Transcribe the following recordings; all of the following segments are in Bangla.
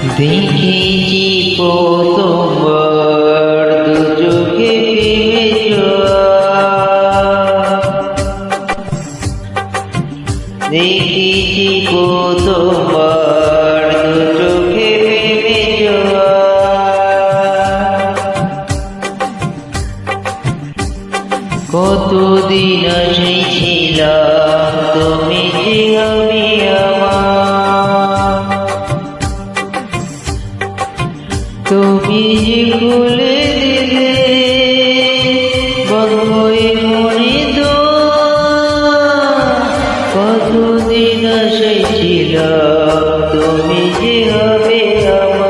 দেখেছি প্রথমবার দু চোখে প্রেমে দেখেছি প্রথমবার দু চোখে প্রেমে কতদিন আসে ছিলাম তুমি যে আমি তুমি যে খুলে দিলে বন্ধই মনে দো কতদিন আসে ছিল তুমি যে হবে আমার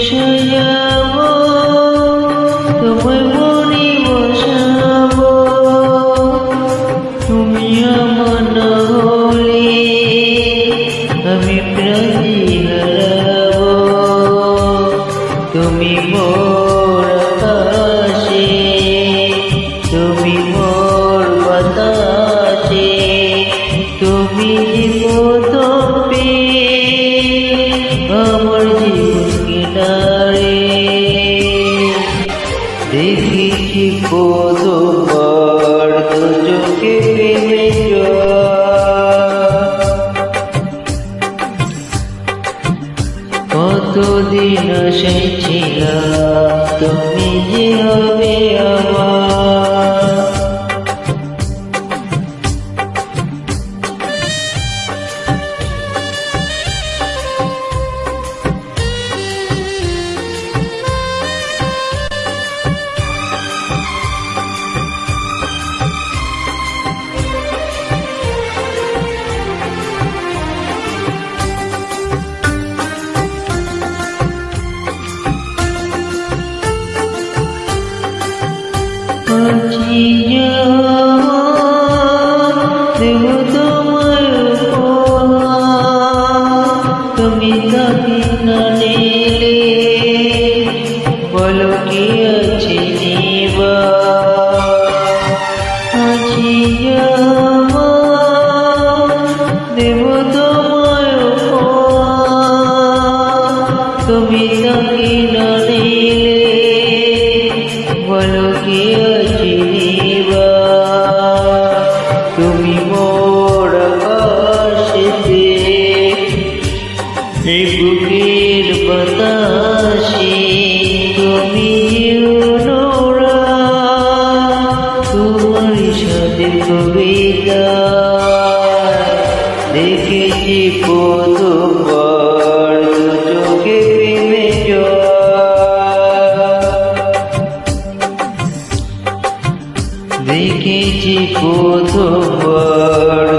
কতদিন এসেছিলাম তুমি যে হবে আমার তুমি তাকে না নিলে, বলো কি আছে নেবা? আছি দেব তোমার তুমি তাকে না নিলে, বলো কি বাতাসে তুমি তোমার সাথে কবিতা দেখেছি জল। দেখেছি কতবার। দু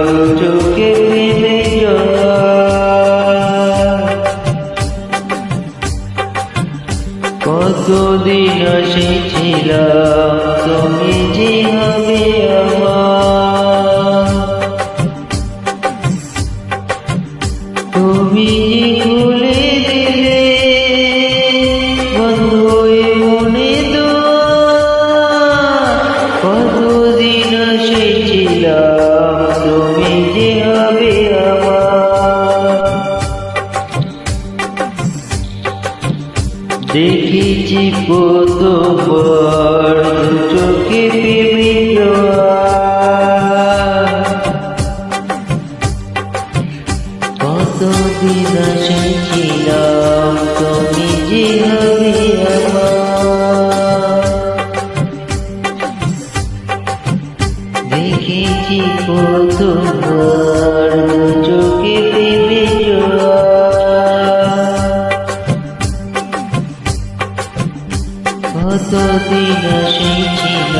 কতদিন এসেছিলাম তুমি যে হবে তুমি যে দিলে বন্ধু মনে দো কতদিন এসেছিলাম তুমি যে হবে আমার। দেখেছি সমস্ত দিন সেই ছিল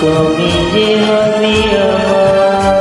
কবি যে হবে আমার।